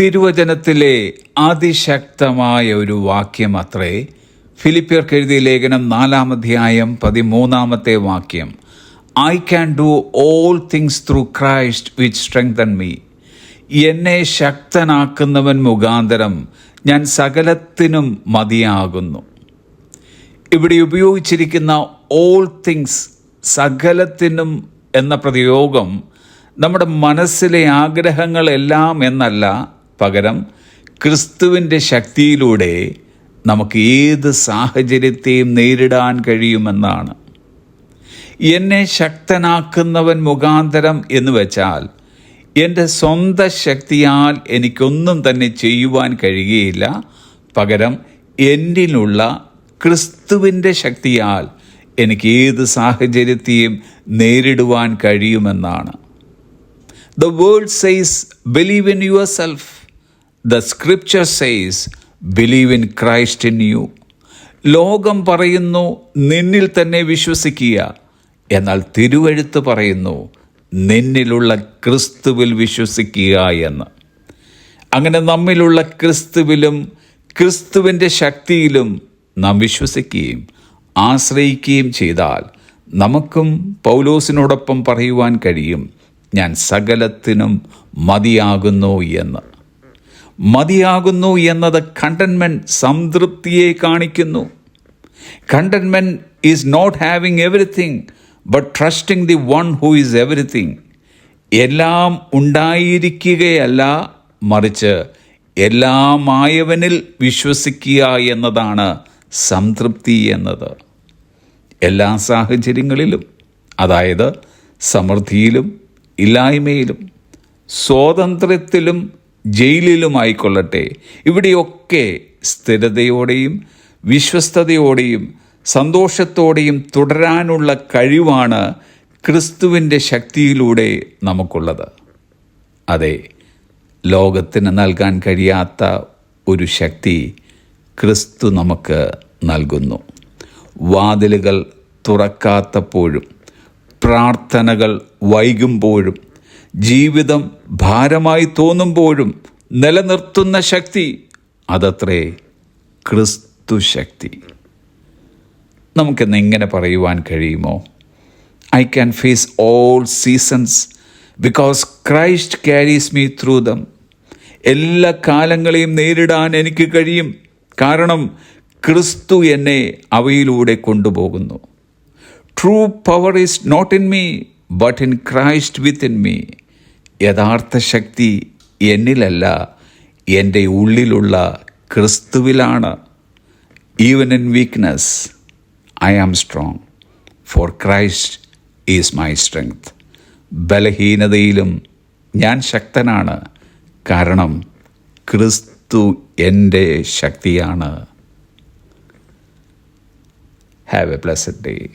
തിരുവചനത്തിലെ അതിശക്തമായ ഒരു വാക്യം അത്രേ. ഫിലിപ്പിയർക്ക് എഴുതിയ ലേഖനം നാലാം അധ്യായം പതിമൂന്നാമത്തെ വാക്യം. I can do all things through Christ which strengthen me എന്നെ ശക്തനാക്കുന്നവൻ മുഖാന്തരം ഞാൻ സകലത്തിനും മതിയാകുന്നു. ഇവിടെ ഉപയോഗിച്ചിരിക്കുന്ന ഓൾ തിങ്സ് സകലത്തിനും എന്ന പ്രയോഗം നമ്മുടെ മനസ്സിലെ ആഗ്രഹങ്ങളെല്ലാം എന്നല്ല പകരം ക്രിസ്തുവിന്റെ ശക്തിയിലൂടെ നമുക്ക് ഏത് സാഹചര്യത്തെയും നേരിടാൻ കഴിയുമെന്നാണ്. എന്നെ ശക്തനാക്കുന്നവൻ മുഖാന്തരം എന്ന് വെച്ചാൽ എന്റെ സ്വന്തം ശക്തിയാൽ എനിക്കൊന്നും തന്നെ ചെയ്യുവാൻ കഴിയുകയില്ല. പകരം എന്നിലുള്ള ക്രിസ്തുവിന്റെ ശക്തിയാൽ എനിക്ക് ഏത് സാഹചര്യത്തെയും നേരിടുവാൻ കഴിയുമെന്നാണ്. The world says believe in yourself the scripture says believe in Christ in you ലോകം പറയുന്നു നിന്നിൽ തന്നെ വിശ്വസിക്കുക. എന്നാൽ തിരുവഴുത്ത് പറയുന്നു നിന്നിലുള്ള ക്രിസ്തുവിൽ വിശ്വസിക്കുക എന്ന്. അങ്ങനെ നമ്മിലുള്ള ക്രിസ്തുവിലും ക്രിസ്തുവിന്റെ ശക്തിയിലും നാം വിശ്വസിക്കുകയും ആശ്രയിക്കുകയും ചെയ്താൽ നമുക്കും പൗലോസിനോടൊപ്പം പറയുവാൻ കഴിയും ഞാൻ സകലത്തിനും മതിയാകുന്നു എന്ന്. മതിയാകുന്നു എന്നത് കണ്ടൻമെന്റ് സംതൃപ്തിയെ കാണിക്കുന്നു. Contentment is not having everything but trusting the one who is everything എല്ലാം ഉണ്ടായിരിക്കുകയല്ല മറിച്ച് എല്ലാമായവനിൽ വിശ്വസിക്കുക എന്നതാണ് സംതൃപ്തി എന്നത്. എല്ലാ സാഹചര്യങ്ങളിലും അതായത് സമൃദ്ധിയിലും ഇല്ലായ്മയിലും സ്വാതന്ത്ര്യത്തിലും ജയിലിലുമായിക്കൊള്ളട്ടെ. ഇവിടെയൊക്കെ സ്ഥിരതയോടെയും വിശ്വസ്തയോടെയും സന്തോഷത്തോടെയും തുടരാനുള്ള കഴിവാണ് ക്രിസ്തുവിന്റെ ശക്തിയിലൂടെ നമുക്കുള്ളത്. അതെ ലോകത്തിന് നൽകാൻ കഴിയാത്ത ഒരു ശക്തി ക്രിസ്തു നമുക്ക് നൽകുന്നു. വാതിലുകൾ തുറക്കാത്തപ്പോഴും പ്രാർത്ഥനകൾ വൈകുമ്പോഴും ജീവിതം ഭാരമായി തോന്നുമ്പോഴും നിലനിർത്തുന്ന ശക്തി അതത്രേ ക്രിസ്തു ശക്തി. നമുക്കിന്ന് ഇങ്ങനെ പറയുവാൻ കഴിയുമോ? I can face all seasons because Christ carries me through them എല്ലാ കാലങ്ങളെയും നേരിടാൻ എനിക്ക് കഴിയും. കാരണം ക്രിസ്തു എന്നെ അവയിലൂടെ കൊണ്ടുപോകുന്നു. True power is not in me but in Christ within me യഥാർത്ഥ ശക്തി എന്നിലല്ല എന്റെ ഉള്ളിലുള്ള ക്രിസ്തുവിലാണ്. Even in weakness I am strong for Christ is my strength ബലഹീനതയിലും ഞാൻ ശക്തനാണ്. കാരണം ക്രിസ്തു എന്റെ ശക്തിയാണ്. Have A plus day